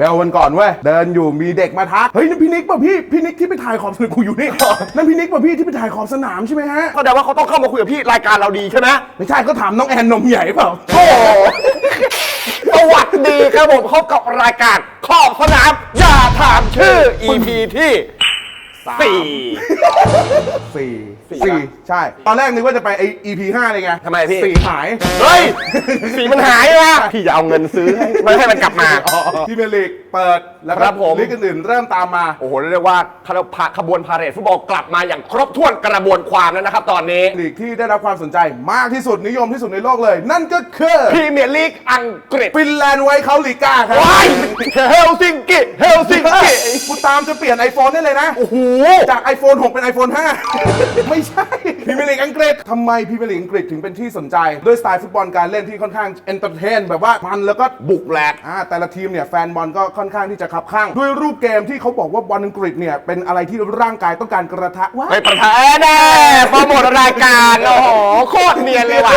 เบลวันก่อนเว้ยเดินอยู่มีเด็กมาทักเฮ้ยนั่นพี่นิกป่ะพี่พี่นิกที่ไปถ่ายขอบสนามกูอยู่นี่ นั่นพี่นิกป่ะพี่ที่ไปถ่ายขอบสนามใช่ไหมฮะแสดงว่าเขาต้องเข้ามาคุยกับพี่รายการเราดีใช่ไหมไม่ใช่ก็ถามน้องแอนนมใหญ่เปล่าโอ้โหสวัสดีครับผมพบกับรายการขอบสนามอย่าถามชื่อ EP ที่สี่สี่ สี่สี่ปะใช่ ตอนแรกนึกว่าจะไปไอ EP ห้าเลยไงทำไมพี่ สี่หาย เฮ้ย สีมันหายว่ะพี่จะเอาเงินซื้อให้ไม่ให้มันกลับมาพี่เมยร์ลีกเปิดแล้วครับผม ลีกอื่นๆเริ่มตามมา โอ้โหเรียกว่าขบวนพาเหรดฟุตบอลกลับมาอย่างครบถ้วนกระบวนความแล้วนะครับ ตอนนี้ลีกที่ได้รับความสนใจมากที่สุดนิยมที่สุดในโลกเลย นั่นก็คือพรีเมียร์ลีกอังกฤษฟินแลนด์ไวท์เขาลีก้าครับว้ายเฮลซิงกิเฮลซิงกิ กูตามจะเปลี่ยน iPhone ได้เลยนะ โอ้โห จาก iPhone 6 เป็น iPhone 5 ไม่ใช่พรีเมียร์ลีกอังกฤษทำไมพรีเมียร์ลีกอังกฤษถึงเป็นที่สนใจ ด้วยสไตล์ฟุตบอลการเล่นที่ค่อนข้างเอนเตอร์เทนแบบว่ามันแล้วก็บุกแหลก อ่าแต่ละทีมเนี่ย แฟนบอลก็ค่อนข้างที่จะคับข้างด้วยรูปเกมที่เขาบอกว่าบอลอังกฤษเนี่ยเป็นอะไรที่ร่างกายต้องการกระทะว้าไม่ประทะแน่โปรโมท รายการโอ้โหโคตรเนียนเลยว่ะ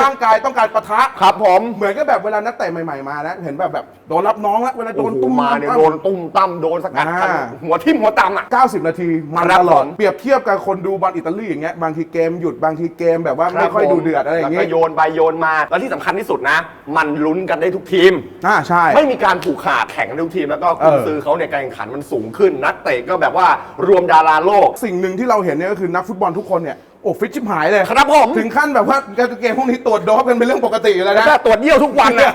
ร่างกายต้องการปะทะ ครับผม เหมือนกับแบบเวลานักเตะใหม่ๆมานะเห็นแบบแบบโดนรับน้องแล้วเวลาโดโดนนตุ้ตุ้มมมาเนี่ยตั้มโดนตุ้มตั้มโดนสกัดกันอ่าหัวทิ่มหัวตำอะ 90 นาทีมันครับตลอดผมเปรียบเทียบกับคนดูบอลอิตาลีอย่างเงี้ยบางทีเกมหยุดบางทีเกมแบบว่าไม่ค่อยดูเดือดอะไรอย่างแล้วเงี้ก็ยโยนไปโยนมาแล้วที่สำคัญที่สุดนะ มันลุ้นกันได้ทุกทีมอ่าใช่ ไม่มีการผูกขาดแข่งกันทุกทีมแล้วก็คุณเออซื้อเขาเนี่ยการแข่งขันมันสูงขึ้นนักเตะก็แบบว่ารวมดาราโลก สิ่งหนึ่งที่เราเห็นเนี่ยก็คือนักฟุตบอลทุกคนเนี่ยโอ้ฟิตชิบหายเลยครับผม ถึงขั้นแบบว่าเกมพวกนี้ตรวจโดปกันเป็นเรื่องปกติอยู่แล้วนะก็ตรวจเยี่ยวทุกวันนะ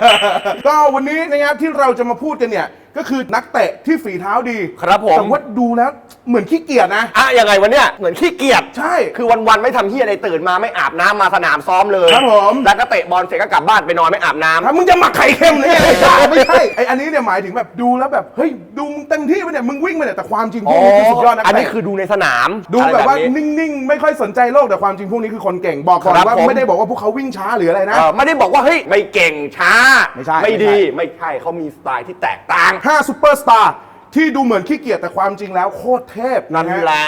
ก็วันนี้นะครับที่เราจะมาพูดกันเนี่ย ก็คือนักเตะที่ฝีเท้าดีครับผม แต่ว่าดูแล้วเหมือนขี้เกียจนะ อะยังไงวันเนี้ยเหมือนขี้เกียจ ใช่ คือวันๆไม่ทำเฮียอะไรตื่นมาไม่อาบน้ำมาสนามซ้อมเลยครับผม แล้วก็เตะบอลเสร็จก็กลับบ้านไปนอนไม่อาบน้ำ ถ้ามึงจะหมักไข่เค็มเลยไม่ใช่ไม่ใช่ไออันนี้เนี่ยหมายถึงแบบดูแล้วแบบเฮ้ยดูมึงเต็มที่ไปเนี่ยมึงวิ่งไปเนี่ยแต่ความจริงพวกนี้คือสุดยอดนัอันนี้คือดูในสนามดูแบบว่านิ่งๆ ไม่ค่อยสนใจโลกแต่ความจริงพวกนี้คือคนเก่งบอกก่อนว่าไม่ได้บอกว่าพวกเขาวิ่งช้าหรืออะไรนะไม่ได้บอกว่าเฮ้ยไม่เก่งช้าไม่ใช่ไม่ดีไม่ใช่เขามีสไตล์ที่แตกต่าง ค5ซูเปอร์สตาร์ที่ดูเหมือนขี้เกียจแต่ความจริงแล้วโคตรเทพนั่นแหละ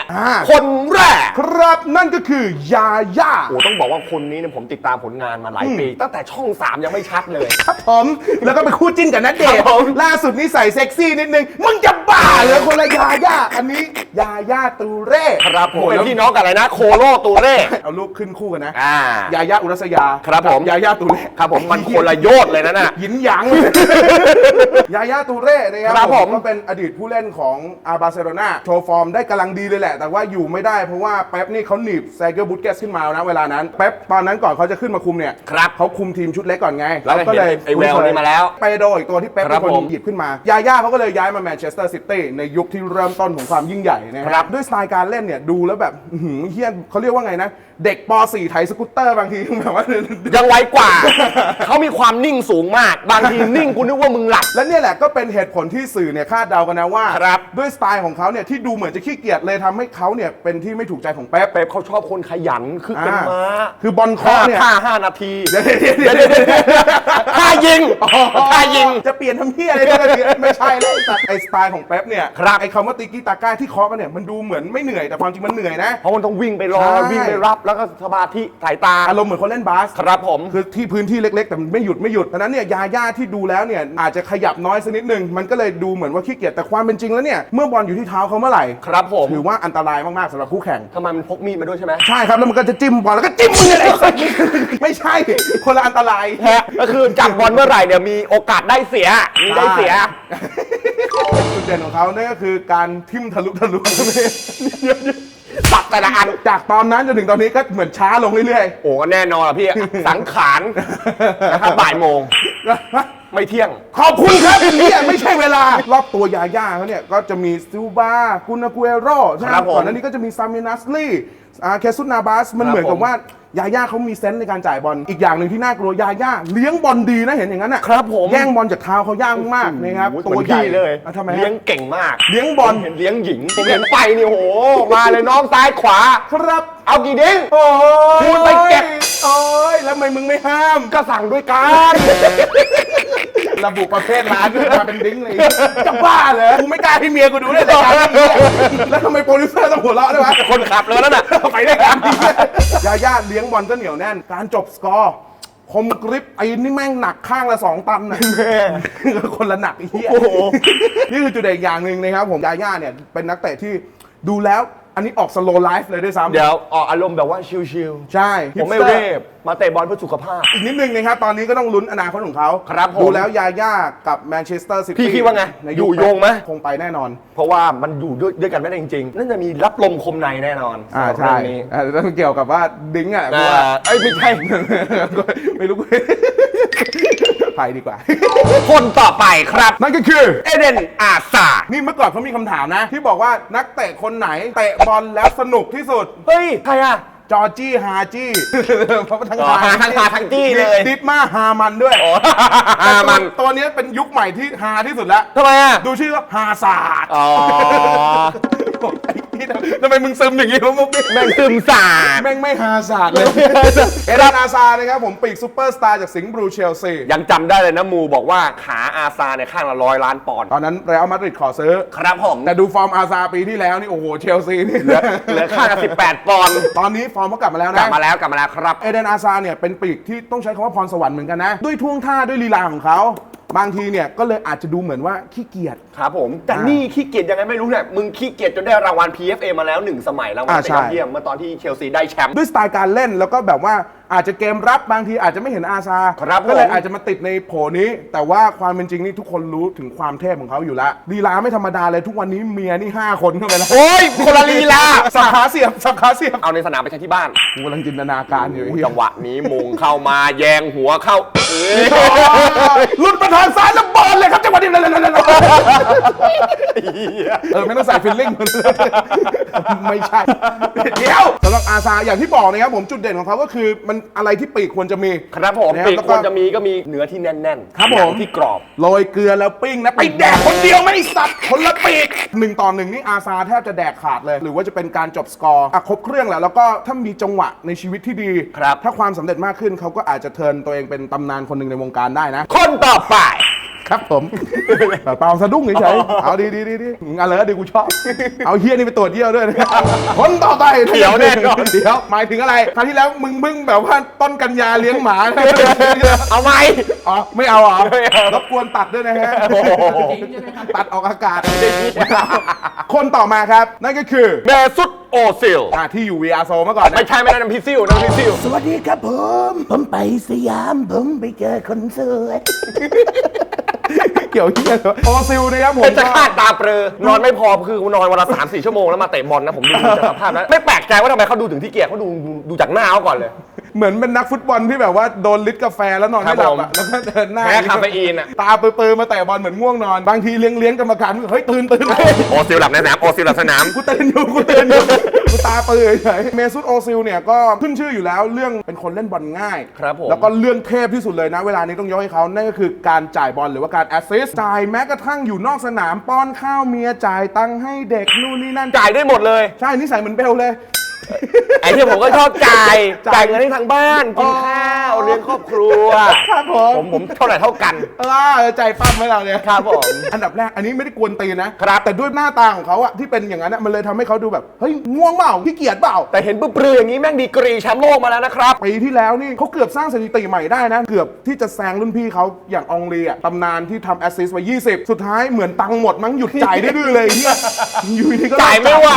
คนแรก ครับนั่นก็คือยาย่า โอ้ต้องบอกว่าคนนี้เนี่ยผมติดตามผลงานมาหลายปี ตั้งแต่ช่อง 3 ยังไม่ชัดเลย ครับผม แล้วก็ไปคู่จิ้นกับนัดเดทบล่าสุดนี่ใส่เซ็กซี่นิดนึง มึงจะ เหรอคนละยาย่าอันนี้ยาย่าตูเร่ครับผมโอ้เป็นแล้วพี่น้องกันอะไรนะ โคโลตูเร่เอารูปขึ้นคู่กันนะอ่ายาย่าอุรัสยาครับผมยาย่าตูเร่ครับผมมันคนละโยชน์เลยนะน่ะ หยินหยางยาย่าตูเร่นะคครัรับบผม ก็เป็นอดีตผู้เล่นของอาบาร์เซโลนาโชว์ฟอร์มได้กำลังดีเลยแหละ แต่ว่าอยู่ไม่ได้เพราะว่าเป๊ปนี่เขาหนีบแซเกอร์บุตเกสขึ้นมานะเวลานั้นเป๊ปตอนนั้นก่อนเขาจะขึ้นมาคุมเนี่ยครับเขาคุมทีมชุดเล็กก่อนไงแล้วก็ก็เลยเห็นไอ้แววนี่มาแล้ว เปโดอีกตัวที่เป๊ปครัเป็บนคนผมหยิบขึ้นมายาย่าเขาก็เลยย้ายมาแมนเชสเตอร์ซิตี้ในยุคที่เริ่มต้นของความยิ่งใหญ่นะคครัรับบด้วยสไตล์การเล่นเนี่ยดูแล้วแบบอื้อหือเฮี้ยนเขาเรียกว่าไงนะ เด็กป .4 ไถสกูตเตอร์บางทีแบบว่า ยังไวกว่า เขามีความนิ่งสูงมาก บางทีนิ่งกูนึกว่ามึงหลับ และเนี่ยแหละก็เป็นเหตุผลที่สื่อเนี่ยคาดเดากันนะว่า ครับ ด้วยสไตล์ของเขาเนี่ยที่ดูเหมือนจะขี้เกียจเลยทำให้เขาเนี่ยเป็นที่ไม่ถูกใจของเป๊ป เป๊ปเขาชอบคนขยัน คือเป็นอ่าม้าคือบอลเคาะเนี่ย ท่าห้านาที เดี๋ยวเดี๋ยวเดี๋ยวเดี๋ยวเดี๋ ยวท่ายิงท่ายิง จะเปลี่ยนทำเพี้ยอะไรก็ได้ไม่ใช่เลยแต่ไอสไตล์ของเป๊ปเนี่ยครับ ไอคำว่าติกิตาก้าที่เคาะกันเนี่ยมันดูเหมือนไม่เหนื่อยแต่ความจริงมันเหนื่อยนะ เพราะมันต้องวิ่งไปรอ ใช่ วิ่งไปรับแล้วก็สมาธิสายตา อารมณ์เหมือนคนเล่นบาสครับผม คือที่พื้นที่เล็ก ๆ แต่มันไม่หยุดไม่หยุดดังนั้นเนี่ยยาย่าที่ดูแล้วเนี่ยอาจจะขยับน้อยสักนิดนึงมันก็เลยดูเหมือนว่าขี้เกียจแต่ความเป็นจริงแล้วเนี่ยเมื่อบอลอยู่ที่เท้าเขาเมื่อไหร่ครับผม ถือว่าอันตรายมากๆสำหรับคู่แข่ง ทำไมมันพกมีดมาด้วยใช่ไหม ใช่ครับแล้วมันก็จะจิ้มบอลแล้วก็จิ้มมือเลยไม่ใช่ คนละอันตรายฮะก็คือจับบอลเมื่อไหร่เนี่ยมีโอกาสได้เสียมีได้เสีย จุดเด่นของเขาเนี่ยก็คือการทิ่มทะลุทะลุตัดแต่ละอัน จากตอนนั้นจนถึงตอนนี้ก็เหมือนช้าลงเรื่อยโอ้ก็แน่นอนอะพี่ สังขารนะครับบ่ายโมง ๆ ไม่เที่ยง ขอบคุณครับเนี่ยไม่ใช่เวลา รอบตัวยาย่าเขาเนี่ยก็จะมีซิลบากุนากุเอโรใช่ไหมครับผมก่อนหน้านี้ก็จะมีซามินัสลีอาเคซุนาบาส มันครับเหมือนกับผมว่า ยาย่าเขามีเซนส์ในการจ่ายบอลอีกอย่างหนึ่งที่น่ากลัวยาย่าเลี้ยงบอลดีนะเห็นอย่างนั้นอะครับผมแย่งบอลจากเท้าเขายากมากนะครับโอ้โหตัวเหมือนใหญ่พี่เลยอะทำไมฮะ เลี้ยงเก่งมากเลี้ยงบอลผมเห็นเลี้ยงหญิงผมเห็นไปนี่โห มาเลยน้องซ้ายขวา ครับ เอากี่ดิ้งโอ้ยพูดไปเก็บ โอ้ยแล้วทำไมมึงไม่ห้าม ก็สั่งด้วยกันระบุประเภทร้านขึ้นมาเป็นดิ้งเลยจะบ้าเหรอกูไม่กล้าให้เมียกูดูเลยรายการนี้แล้วทำไมโปรดิวเซอร์ต้องหัวเราะด้วยวะคนขับเลยนั่นน่ะไปด้วยกันยาย่าเลี้ยงบอลก็เหนียวแน่น การจบสกอร์โคคมกริปไอ้นี่แม่งหนักข้างละสองตันนะคนละหนักไอ้เหี้ยโอ้โหนี่คือจุดเด่นอย่างหนึ่งนะครับผมยาย่าเนี่ยเป็นนักเตะที่ดูแล้ว อันนี้ออกสโลไลฟ์เลยด้วยซ้ำเดี๋ยวออกอารมณ์แบบว่าชิลใช่ ๆผมไม่ฮิปสตอเรีบมาเตะบอลเพื่อสุขภาพ อีกนิดนึงนะครับ ตอนนี้ก็ต้องลุ้นอนาคตของเขาครับผมดูแล้วยาย่ากับแมนเชสเตอร์ซิตี้พี่คิดว่าไงในอยู่โยงไหม คงไปแน่นอน เพราะว่ามันอยู่ด้วยด้วยกันไม่ได้จริงๆนั่นจะมีรับลมคมในแน่นอนอ่าสำหรับใช่เรื่องนี้อ่าแล้วมันเกี่ยวกับว่าดิ้งอะกูอ่าว่าเอ้ยไม่ใช่ ไม่รู้ ไปดีกว่า คนต่อไปครับ นั่นก็คือ เอเดนอาซานี่เมื่อก่อนเขามีคำถามนะ ที่บอกว่านักเตะคนไหนเตะบอลแล้วสนุกที่สุด เฮ้ย ใครอะ จอร์จี้ฮาจี้เพราะว่าทั้งอ๋อฮาทั้งฮาทั้งจี้เลย ดิดมาฮามันด้วยอ๋อฮามันแต่ตัวตัวเนี้ยเป็นยุคใหม่ที่ฮาที่สุดแล้ว ทำไมอะ ดูชื่อว่าฮาศาสตร์อ๋อ ไอ้นี่ทำไมมึงซึมอย่างนี้วะมุกนี่แม่งซึมสาด แม่งไม่ฮาศาสตร์เลย เอเดนอาซานะครับผมปีกซูเปอร์สตาร์จากสิงห์บลูเชลซี ยังจำได้เลยนะมูบอกว่าขาอาซาเนี่ยข้างละร้อยล้านปอนด์ตอนนั้นเรอัลมาดริดขอซื้อ ครับผมแต่ดูฟอร์มอาซาปีที่แล้วนี่ โอ้โห เชลซีนี่ เหลือเหลือข้างละสิบแปดปอนด์ ตอนนี้ฟอร์มเขากลับมาแล้วกลันะบมาแล้วกลับมาแล้วครับ เอเดนอาซาเนี่ยเป็นปีกที่ต้องใช้คำว่าพรสวรรค์เหมือนกันนะ ด้วยท่วงท่าด้วยลีลาของเขา บางทีเนี่ยก็เลยอาจจะดูเหมือนว่าขี้เกียจครับผมแต่อ่านี่นี่ขี้เกียจยังไงไม่รู้เนี่ยมึงขี้เกียจจนได้รางวัล PFA มาแล้วหนึ่งสมัยรางวัลอ่าเตะใช่ยอดเยี่ยมเมื่อตอนที่เชลซีได้แชมป์ ด้วยสไตล์การเล่นแล้วก็แบบว่าอาจจะเกมรับบางทีอาจจะไม่เห็นอาซาครับก็เลยผมอาจจะมาติดในโผนี้ แต่ว่าความเป็นจริงนี่ทุกคนรู้ถึงความเทพของเขาอยู่แล้วลีลาไม่ธรรมดาเลยทุกวันนี้เมียนี่ 5 คนเข้าไปแล้วโอ้ยคนละลีลาสับขาเสียบสับขาเสียบเอาในสนามไปใช้ที่บ้านกูกำลังจินตนาการอยู่ไอ้เหี้ยจังหวะนี้มงเข้ามาแยงหัวเข้าเอ้ย หลุดมาทางซ้ายแล้วบอลเลยครับจังหวะนี้เออไม่ต้องใส่ฟิลลิ่งไม่ใช่ เดี๋ยวสำหรับอาซาอย่างที่บอกนะครับผมจุดเด่นของเขาก็คือมันอะไรที่ปีกควรจะมี ครับผมนะปีกแล้วควรจะมีก็มีเนื้อที่แน่นๆครับผมหนังที่กรอบ โรยเกลือแล้วปิ้งนะไปแดกคนเดียวไม่สัตว์คนละปีกหนึ่งต่อหนึ่งนี่อาซาแทบจะแดกขาดเลย หรือว่าจะเป็นการจบสกอร์อะครบเครื่องแล้วแล้วก็ถ้ามีจังหวะในชีวิตที่ดี ครับ ถ้าความสำเร็จมากขึ้นเขาก็อาจจะเทิร์นตัวเองเป็นตำนานคนหนึ่งในวงการได้นะ คนต่อไป ครับผมแต่เปล่าสะดุ้งเฉยๆเอาดีดีดีดีงานเลยดีกูชอบ เอาเฮียนี่ไปตรวจเยี่ยวด้วยนะคนต่อไปเดี๋ยวแน่นอนเดี๋ยวหมายถึงอะไรครั้งที่แล้วมึงมึงแบบว่าต้นกันยาเลี้ยงหมาเอาไหมอ๋อไม่เอาเหรอไม่เอารบกวนตัดด้วยนะฮะโอ้โหตัดออกอากาศ คนต่อมาครับ นั่นก็คือเมซุตโอซิลอ่าที่อยู่ VR โซเมื่อก่อนนะไม่ใช่ไม่ได้น้ำพิซิลน้ำพิซิลสวัสดีครับผม ผมไปสยาม ผมไปเจอคนสวย เกี่ยวเฮียเหรอโอซิลนะครับผมเป็นจะก็คาดตาเปรอนอนไม่พอคือนอนวันละสามสี่ชั่วโมงแล้วมาเตะบอลนะผมดูจากสภาพแล้วไม่แปลกใจว่าทำไมเขาดูถึงที่เกียจเขาดูดูจากหน้าเขาก่อนเลย เหมือนเป็นนักฟุตบอลที่แบบว่าโดนลิตรกาแฟแล้วนอนไม่หลับครัอะบผมแล้วก็เดินหน้าแพ้คาเฟอีนอะตาเปื้อๆมาเตะบอลเหมือนง่วงนอน บางทีเลี้ยงเลี้ยงๆกรรมการเฮ้ยตื่นตื่นโอซิลหลับในสนามโอซิลหลับสนามกูตื่นอยู่กูตื่นอยู่กูตาเปื้อเฉยๆเมซุตโอซิลเนี่ยก็ขึ้นชื่ออยู่แล้วเรื่องเป็นคนเล่นบอลง่ายครับผมแล้วก็เรื่องเทพที่สุดเลยนะเวลานี้ต้องยกให้เขานั่นก็คือการจ่ายบอลหรือว่าการแอสซิสต์จ่ายแม้กระทั่งอยู่นอกสนามป้อนข้าวเมียจ่ายตังค์ให้เด็กนู่นนี่นั่นจ่ายได้หมดเลยใช่นิสัยเหมือนเบลเลย ไอ้ที่ผมก็ชอบจ่ายจ่าย จ่ายเงินให้ทางบ้าน กินข้าวเลี้ยงครอบครัว ครับผผมมผมเท่าไหร่เท่ากันเออใจปั้มไว้เราเนี่ยครับผมอันดับแรกอันนี้ไม่ได้กวนตีนนะครับแต่ด้วยหน้าตาของเขาอะที่เป็นอย่างนั้นอะมันเลยทำให้เขาดูแบบเฮ้ยง่วงเปล่าขี้เกียจเปล่า แต่เห็นปรือๆอย่างนี้แม่งดีกรีแชมป์โลกมาแล้วนะครับปีที่แล้วนี่เขาเกือบสร้างสถิติใหม่ได้นะ เกือบที่จะแซงรุ่นพี่เขาอย่างอองลีอะตำนานที่ทำแอสซิสต์ไว้20 สุดท้ายเหมือนตังค์หมดมั้งหยุดจ่ายได้ดื้อเลยเฮียอยู่ดีก็จ่ายไม่ไหว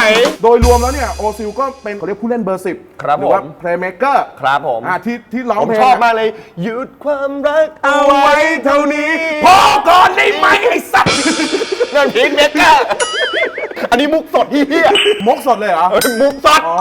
โดยรวมแล้วเนี่ยโอซิลก็เป็นเขาเรียกผู้เล่นเบอร์สิบครับหรือว่าผม เพลย์เม k เกอร์ครับผมอ่าที่ที่ร้องผมเพลงชอบอะมากเลยหยุดความรักเอาเอาไว้ไว้เท่านี้พอก่อนได้ไหมไอ้สัตว์นั่นพีทเมกเกอร์อันนี้มุกสดที่เฮียมกสดเลยเหรอ เออมุกสดอ๋อ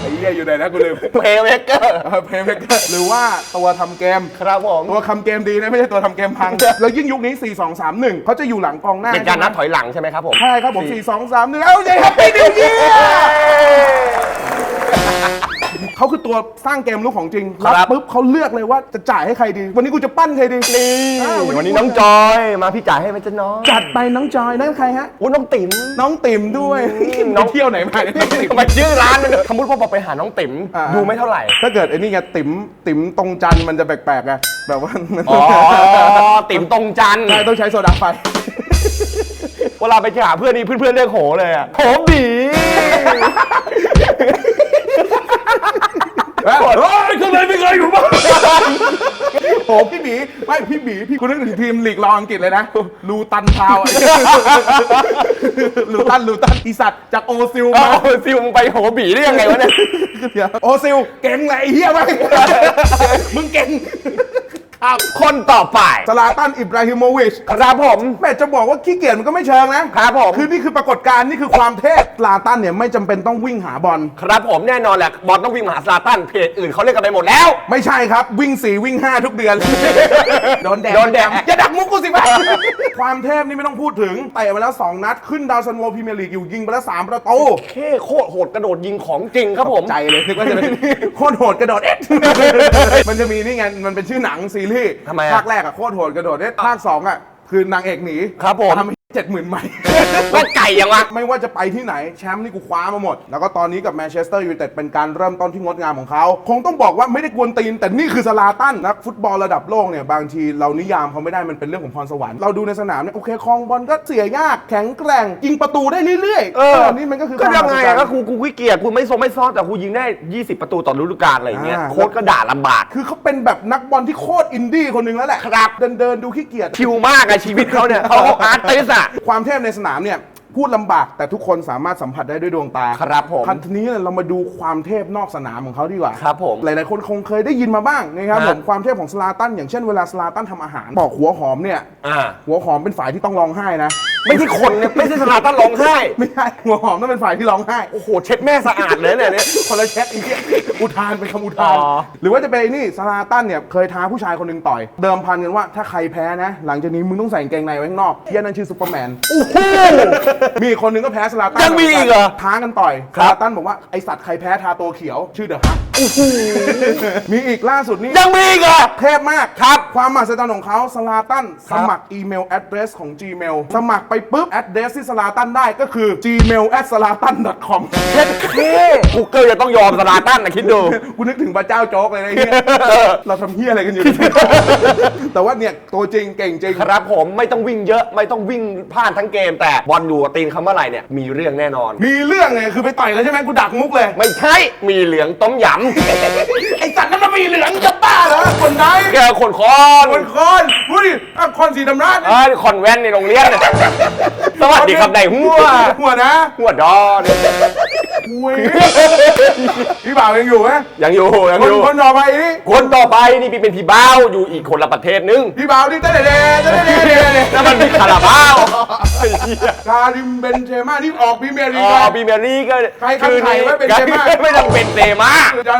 ไอ้เหี้ยอยู่ไหนนะกูลืมเพย์เมกเกอร์เพลย์เม k เกอร์หรือว่าตัวทำเกม ครับผม ตัวทำเกมดีนะ ไม่ใช่ตัวทำเกมพัง แล้วยิ่งยุคนี้ 4 2 3 1 เขาจะอยู่หลังกองหน้าเป็นการนับถใช่ไหมอยหลังใช่ไหมครับผม ใช่ครับผม 4 2 3 1เอ้าเย้แฮปปี้นิวเยีย เขาคือตัวสร้างเกมลุกของจริงครับรับปุ๊บเขาเลือกเลยว่าจะจ่ายให้ใครดี วันนี้กูจะปั้นใครดีนี่อ่าวันนี้น้องจอยมาพี่จ่ายให้ไหมจ๊ะน้องจัดไปน้องจอยนั่นใครฮะโอ้น้องติ๋ม น้องติ๋มด้วยอืมน้องเที่ยวไหนมาเนี่ยน้องติ๋ม ทำไมชื่อร้านมันสมมติว่าบอกไปหาน้องติ๋มอ่า ดูไม่เท่าไหร่ ถ้าเกิดไอ้นี่ไงติ๋มติ๋มตรงจันทร์มันจะแปลกๆไงแบบว่าอ๋อ ติ๋มตรงจันทร์ใช่ต้องใช้โซดาไฟ เวลาไปหาเพื่อนนี่เพื่อนๆเรียกโหเลยอะโหบี เฮ้ยข้างในไม่เคยอยู่บ้าง โอ้พี่หมีไม่พี่หมีพี่คุณนึกถึงทีมลีกรองอังกฤษเลยนะลูตันทาวน์อะลูตันลูตันอีสัตว์จากโอซิลเอามาซิวมึงไปโหบีได้ยังไงวะเนี่ยโอซิลเก่งเลยไอ้เฮียไปมึงเก่ง คนต่อไปสลาตันอิบราฮิโมวิชครับผม แม่จะบอกว่าขี้เกียจมันก็ไม่เชิงนะครับผม คือนี่คือปรากฏการณ์นี่คือความเทพสลาตันเนี่ยไม่จำเป็นต้องวิ่งหาบอล ครับผมแน่นอนแหละบอลต้องวิ่งมาหาซาตันเพจอื่นเขาเล่นกันไปหมดแล้ว ไม่ใช่ครับวิ่งสี่วิ่งห้าทุกเดือน โดนแดดโดนแดดอย่าดักมุกกูสิบ้าความเทพนี่ไม่ต้องพูดถึงเตะมาแล้ว 2 นัด ขึ้นดาวซันโวพรีเมียร์ลีกอยู่ยิงไปแล้ว3ประตูเท่โคตรโหดกระโดดยิงของจริงครับผม ใจเลยนึกว่าจะเป็นโคตรโหดกระโดดเอ็ด มันจะมีนี่ไงมันเป็นชื่อหนังซีรีส์ทำไมอะภาคแรกอะโคตรโหดกระโดดเอ็ดภาคสองอะคือนางเอกหนีครับผม ทำให้ เจ็ดหมื่นใหม่ก็ไก่ยังวะ ไม่ว่าจะไปที่ไหนแชมป์นี่กูคว้ามาหมด แล้วก็ตอนนี้กับแมนเชสเตอร์ยูไนเต็ดเป็นการเริ่มต้นที่งดงามของเขา คงต้องบอกว่าไม่ได้กวนตีน แต่นี่คือสลาตันนักฟุตบอลระดับโลกเนี่ย บางทีเรานิยามเขาไม่ได้มันเป็นเรื่องของพรสวรรค์ เราดูในสนามเนี่ย โอเคคลองบอลก็เสียยากแข็งแกร่งยิงประตูได้เรื่อยๆเออ นี่มันก็คือก็ยังไงความมหัศจรอะรก็ย์กูกูขี้เกียจกูไม่ทรงไม่ซ้อนแต่กูยิงได้ 20 ประตูต่อฤดูกาลอะไรอย่างเงี้ยอ่าโค้ชก็ด่าลำบากคือเขาเป็นแบบนักบอลที่โคตรอินดี้คนหนึ่งแล้วแหละครับเดินเดินๆดูขี้เกียจ ชิวมากอะชีวิตเขาเนี่ยเขาอาร์ติสอะความเทพในสนามเนี่ยพูดลำบากแต่ทุกคนสามารถสัมผัสได้ด้วยดวงตาครับผมทันทีนี้เรามาดูความเทพนอกสนามของเขาดีกว่าครับผมหลายๆคนคงเคยได้ยินมาบ้างนะครับฮะผมความเทพของสลาตันอย่างเช่นเวลาสลาตันทำอาหารบอกหัวหอมเนี่ยอ่าหัวหอมเป็นฝ่ายที่ต้องร้องไห้นะไม่ใช่คนเนี่ยไม่ใช่สลาตันร้องไห้ ไม่ใช่หัวหอมต้องเป็นฝ่ายที่ร้องไห้ โอ้โห เช็ดแม่สะอาดเลยเนี่ยเนี่ย คนละเช็คอีกอุทานเป็นคำอุทาน อ๋อ หรือว่าจะเป็นนี่สลาตันเนี่ยเคยท้าผู้ชายคนหนึ่งต่อย เดิมพันกันว่าถ้าใครแพ้นะ หลังจากนี้มึงต้องใส่กางเกงในไว้ข้างนอกเฮียนั่นชื่อซูเปอร์แมน โอ้โห มีอีกคนหนึงก็แพ้สลาตันยังมีอีกเหรอท้ากันต่อยคสรับลาตันบอกว่าไอสัตว์ใครแพ้ทาตัวเขียว ชื่อเดอะฮักมีอีกล่าสุดนี่ ยังมีอีกเหรอ เทพมากครับ ความมหัศจรรย์ของเขาสลาตันคสรับมัครอีเมล address ของ Gmail สมัครไปปุ๊บ address ที่สลาตันได้ก็คือ gmail at slatan com เช็ดเท่กูเกิลจะต้องยอมสลาตันนะคิดดู กูนึกถึงพระเจ้าโจ๊กเลยนะไอ้เหี้ยเราทำเฮี้ยอะไรกันอยู่ แต่ว่าเนี่ยตัวจริงเก่งจริง ครับผมไม่ต้องวิ่งเยอะไม่ต้องวิ่งพลาดทั้งเกม แต่บอลอยู่กับตีนเขาเมื่อไหร่เนี่ยมีเรื่องแน่นอน มีเรื่องไงคือไปต่อยกันใช่ไหมกูดักมุกเลย ไม่ใช่มีเหลืองต้มยไอ้สัตว์นั้นมันมีเหลืองจะบ้าเหรอคนไหนำแกคนคอนคนคนพูดดิอะคนสีดำราดเออคอนแวนในโรงเรียนเนี่ยสวัสดีครับนายหัว หัวนะหัวดอเนี่ยอุ้ยพี่บ่าวยังอยู่ไหมยังอยู่ยังคอนยู่ คนต่อไปนี่คนต่อไปนี่พี่เป็นพี่บ้าวอยู่อีกคนละประเทศนึงพี่บ่าวนี่เต้นเด้เต้นเด้เต้นเด้แล้วมันมีคาราบาวไอ้เหี้ยคาริมเบนเชม่าที่ออกพรีเมียร์ลีอ๋กอแล้วพรีเมียร์ลีกก็ใครครับใครว่าเป็นเซม่า ไม่ต้องเป็นเซมา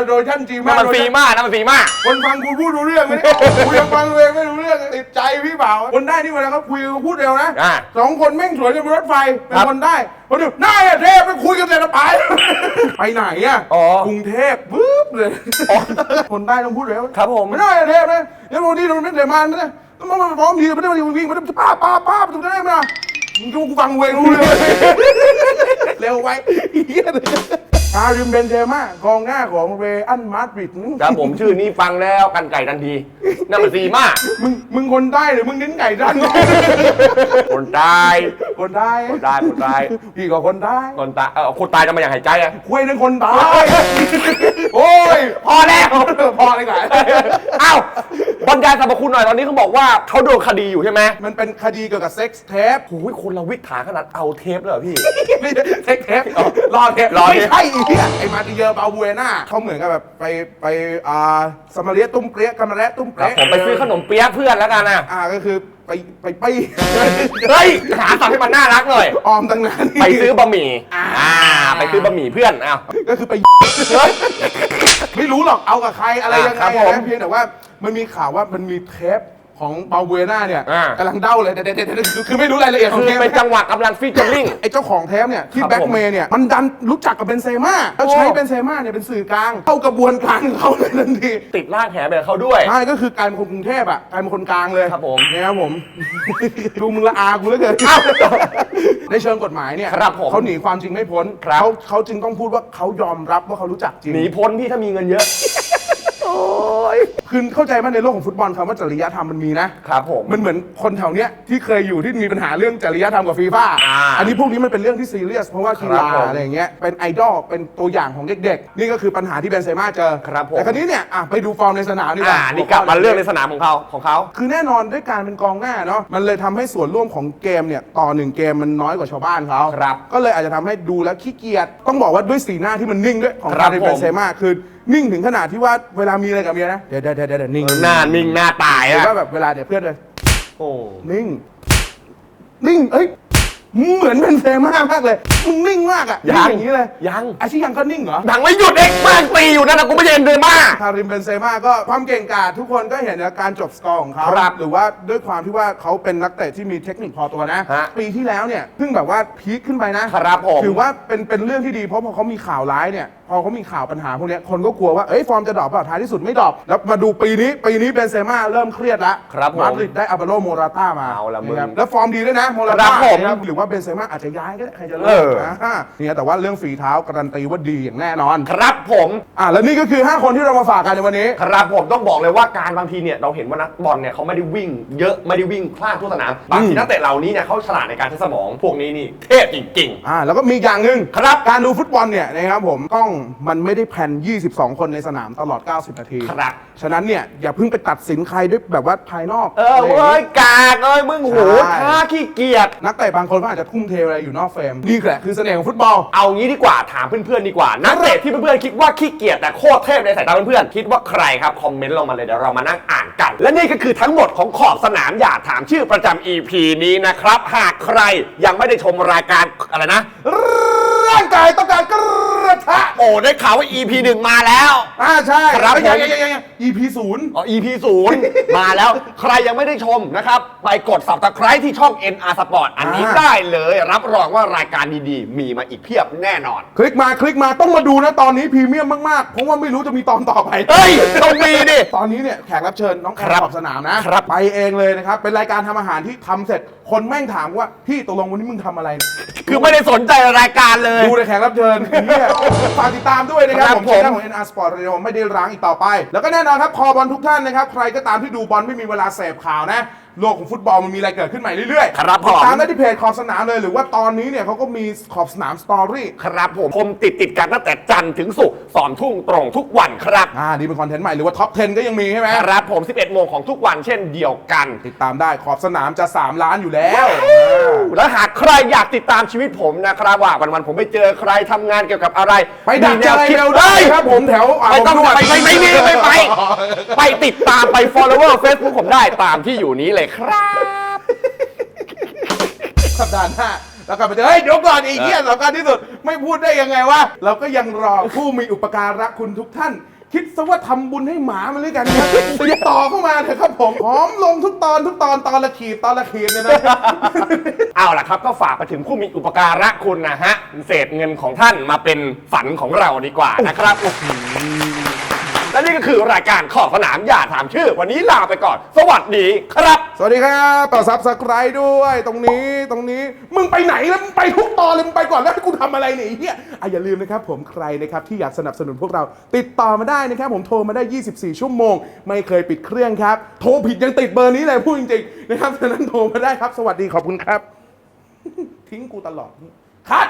โดยท่านจีนั่มานมันซีมานั่นมันซีมา คนฟังกูพูดรู้เรื่องไหมเนี่ยกูยังฟังเลยไม่รู้เรื่องติดใจพี่บ่าวคนได้นี่เวลาเขาคุยเขาพูดเร็วนะอ่า สองคนแม่งสวนกันบนรถไฟเป็นครับคนได้คนหนึ่งนายอะเทพไปคุยกันเสร็จแล้วไปไปไหนอะอ๋อกรุงเทพปุ๊บเลยคนได้ต้องพูดเร็วครับผมไม่ได้อะเทพนะเดี๋ยววันนี้เราไม่ได้มาไม่ได้ต้องมาฟ้องทีไม่ได้มาวิ่งมาป้าป้าป้าถูกได้ไหมล่ะมึงก็กูฟังเวงรู้เลยเร็วไว้เหี้ย คาริมเบนเจม่ากองหน้าของเรอันมาดริดครับผมชื่อนี้ฟังแล้วกันไก่ทันทีนั่นมันซีมามึงมึงคนใต้หรือมึงนิ้นไก่ดันคนตายคนใต้คนตายคนตายพี่ก็คนใต้คนตายเออคนตายจะมาอย่างหายใจอะคุยนึงคนใต้โอ้ยพอแล้วพอเลยไงเอ้าบรรยายสรรพคุณหน่อยตอนนี้เขาบอกว่าเขาโดนคดีอยู่ใช่ไหมมันเป็นคดีเกี่ยวกับเซ็กส์เทปโอ้ยคนเราวิถาขนาดเอาเทปเลยเหรอพี่เซ็กส์เทปรอเทปรอเทปไม่ใช่อีกไอ้มาติเยอร์บาบูเอน่าเขาเหมือนกับแบบไปไปอ่าสมาเลียตุ้มเปรี้ยกัมมาแระตุ้มเปครับรี้ยผมไปซื้อขนมเปี๊ยะเพื่อนแล้วกันนะอ่าก็คือไปไปไปเฮ้ยหาสับให้มันน่ารักหน่อย ออมตั้งนาน ไปซื้อบะหมี่ อ่า ไปซื้อบะหมี่เพื่อนเอ้าก็คือไปเฮ้ยไม่รู้หรอกเอากับใครอะไรยังไงครับผม นะเพียงแต่ว่ามันมีข่าวว่ามันมีเทป ของบาเวน่าเนี่ยอ่า กำลังเด้าเลยแต่แต่แต่แต่คือคือไม่รู้รายละเอียดของคือเทปเป็นจังหวะกำลังฟีเจอริ่ง ไอ้เจ้าของเทปเนี่ยที่ครับแบ็กผมเมย์เนี่ยมันดันรู้จักกับเบนเซม่าแล้วใช้โอ้ เบนเซม่าเนี่ยเป็นสื่อกลางเข้ากระบวนการของเขาเลยทันทีติดลากแหแบบเขาด้วย ใช่ก็คือการเป็นคนกรุงเทพอะกลายเป็นคนกลางเลยครับผมเนี่ยครับผม ดูมึงละอากูเหลือเกินในเชิงกฎหมายเนี่ยครับผม เขาหนีความจริงไม่พ้นครับเขาเขาจึงต้องพูดว่าเขายอมรับว่าเขารู้จักจริง หนีพ้นพี่ถ้ามีเงินเยอะโอ้ ยคือเข้าใจว่าในโลกของฟุตบอลคำว่าจริยธรรมมันมีนะครับผม มันเหมือนคนแถวเนี้ยที่เคยอยู่ที่มีปัญหาเรื่องจริยธรรมกับฟีฟ่าอ่าอันนี้พวกนี้มันเป็นเรื่องที่ซีเรียสเพราะว่ากีฬาครับผมอะไรอย่างเงี้ยเป็นไอดอลเป็นตัวอย่างของเด็กๆ นี่ก็คือปัญหาที่เบนเซม่าเจอครับผม แต่คราวนี้เนี่ยอะไปดูฟอร์มในสนามดีกอ่าว่า นี่กลับมาเรื่องในสนามของเขาของเขา คือแน่นอนด้วยการเป็นกองหน้าเนาะมันเลยทำให้ส่วนร่วมของเกมเนี่ยต่อหนึ่งเกมมันน้อยกว่าชาวบ้านเขาครับก็เลยอาจจะทำให้ดูแล้วขี้เกียจต้องบอกว่าด้วยสีหน้าที่มันนิ่งด้วยของครัคาบริผมเบนเซม่าคือ นิ่งถึงขนาดที่ว่าเวลามีอะไรกับเมียนะเดี๋ยวเดี๋ยวเดี๋ยวเดี๋ยวนิ่งหน้านิ่งหน้าตายหรืออะว่าแบบเวลาเดี๋ยวเพื่อนเลยโอ้ นิ่ง นิ่งเอ้ย เหมือนเป็นเซม่ามากเลยมึงนิ่งมากอะยังนิ่อย่างนี้เลยยัง อาชียังก็นิ่งเหรอดังไม่หยุดเองแม่งตีอยู่นั่นนะกูไม่ใช่เอ็นเดอร์มาคาริมเบนเซม่าก็ความเก่งกาจทุกคนก็เห็นจากการจบสกอร์ของเขาครับหรือว่าด้วยความที่ว่าเขาเป็นนักเตะที่มีเทคนิคพอตัวนะ ฮะปีที่แล้วเนี่ยเพิ่งแบบว่าพีคขึ้นไปนะครับผม ถือว่าเป็นเป็นเรื่องที่ดีเพราะพอเขามีข่าวร้ายเนี่ยพอเขามีข่าวปัญหาพวกเนี้ยคนก็กลัวว่าเอ้ยฟอร์มจะดรอปเปล่าท้ายที่สุดไม่ดรอปแล้วมาดูปีนี้ปีนี้เบนเซม่าเริ่มเครียดแล้วครับผมมาดริดได้อัลเบโรโมราต้ามาเอาละมึง นะครับแล้วฟอร์มดีด้วยนะโมราครัต้าบผม นะครับหรือว่าเบนเซม่าอาจจะย้ายก็ได้ใครจะรู้เอออ่าเนี่ยแต่ว่าเรื่องฝีเท้าการันตีว่าดีอย่างแน่นอน ครับผมอะแล้วนี่ก็คือ 5 คนที่เรามาฝากกันในวันนี้ ครับผมต้องบอกเลยว่าการบางทีเนี่ยเราเห็นว่านักบอลเนี่ยเขาไม่ได้วิ่ง เยอะไม่ได้วิ่งพลาดทั่วสนามบางทีนักเตะเหล่านี้เนี่ยเขาฉลาดในการใช้สมองพวกนี้นี่เทพจริงอ่าแล้วก็มีอีกอย่างหนึ่งครับการดูฟุตบอลเนี่ยนะครับผมต้องมันไม่ได้แพลน22 คนในสนามตลอด 90 นาทีครับ ฉะนั้นเนี่ยอย่าเพิ่งไปตัดสินใครด้วยแบบว่าภายนอกๆเอออะไรอย่างเว้ยงี้กากเอ้ยมึงโหใช่ท่าขี้เกียจนักเตะบางคนก็อาจจะทุ่มเทอะไรอยู่นอกเฟรมนี่แหละคือเสน่ห์ของฟุตบอลเอางี้ดีกว่าถามเพื่อนๆดีกว่า นักเตะที่เพื่อนๆคิดว่าขี้เกียจแต่โคตรเทพในสายตาเพื่อนๆคิดว่าใครครับคอมเมนต์ลงมาเลยเดี๋ยวเรามานั่งอ่านกัน และนี่ก็คือทั้งหมดของขอบสนามอย่าถามชื่อประจำ EP นี้นะครับหากใครยังไม่ได้ชมรายการอะไรนะร่างกายต้องการกระ ทะโอ้ได้ข่าวว่า EP หนึ่งมาแล้ว อ่าใช่ครับยังยังยังยัง EP ศูนย์อ๋อ EP ศูนย์ มาแล้ว ใครยังไม่ได้ชมนะครับ ไปกด subscribe ที่ช่อง NR Sport อันนี้ได้เลย รับรองว่ารายการดีๆ มีมาอีกเพียบแน่นอน คลิกมาคลิกมาต้องมาดูนะตอนนี้พรีเมียมมากๆ เพราะว่าไม่รู้จะมีตอนต่อไป เฮ้ย ต้องมีดิ ตอนนี้เนี่ยแขกรับเชิญน้องแอครัร์บขอบสนามนะครับ ไปเองเลยนะครับ เป็นรายการทำอาหารที่ทำเสร็จคนแม่งถามว่าพี่ตกลงวันนี้มึงทำอะไร คือไม่ได้สนใจรายการเลย ดูในแขกรับเชิญเนี่ยฝากติดตามด้วยนะครับ ครับผมผม ช่องของ NR Sport Radio ไม่ได้ร้างอีกต่อไป แล้วก็แน่นอนครับ คอบอลทุกท่านนะครับ ใครก็ตามที่ดูบอลไม่มีเวลาเสพข่าวนะโลกของฟุตบอลมันมีอะไรเกิดขึ้นใหม่เรื่อยๆครับผม ติดตามได้ที่เพจขอบสนามเลย หรือว่าตอนนี้เนี่ยเขาก็มีขอบสนามสตอรี่ครับผมผมติดติดๆกันตั้งแต่จันทร์ถึงศุกร์สอนทุ่งตรงทุกวันครับ อ่านี่เป็นคอนเทนต์ใหม่หรือว่าท็อป 10 ก็ยังมีใช่ไหมครับผม 11 โมงของทุกวันเช่นเดียวกัน ติดตามได้ขอบสนามจะ 3 ล้านอยู่แล้วแล้วหากใครอยากติดตามชีวิตผมนะครับว่าวันๆผมไปเจอใครทำงานเกี่ยวกับอะไรไปดักมีเจอคิเร็วได้ครับผมแถวาไม่ต้องบนวด ไปไม่ไม่ไม่ไม่ไป ไปติดตามไป follower Facebook ผมได้ตามที่อยู่นี้เลยครับ สัปดาห์หน้าแล้วกลับมาเจอเฮ้ยเดี๋ยวก่อนอีกที่สำคัญที่สุด ไม่พูดได้ยังไงวะเราก็ยังรอผู้มีอุปการะคุณทุกท่าน คิดซะว่าทำบุญให้หมามันด้วยกันนะติดต่อเข้ามาเถอะครับผมพร้อมลงทุกตอนทุกตอนตอนละขีดตอนละขีดเนี่ยนะ เอาล่ะครับก็ฝากไปถึงผู้มีอุปการะคุณนะฮะเศษเงินของท่านมาเป็นฝันของเราดีกว่านะครับ และนี่ก็คือรายการขอบสนามอย่าถามชื่อ วันนี้ลาไปก่อน สวัสดีครับ สวัสดีครับต่อซับสไครต์ด้วย ตรงนี้ตรงนี้มึงไปไหนแล้วมึงไปทุกตอนเลยมึงไปก่อนแล้วให้กูทำอะไรเนี่ยไอ้เฮียอะอย่าลืมนะครับผมใครนะครับที่อยากสนับสนุนพวกเราติดต่อมาได้นะครับผมโทรมาได้ 24 ชั่วโมง ไม่เคยปิดเครื่องครับ โทรผิดยังติดเบอร์นี้เลยพูดจริงๆนะครับฉะนั้นโทรมาได้ครับ สวัสดีขอบคุณครับ ทิ้งกูตลอดคัด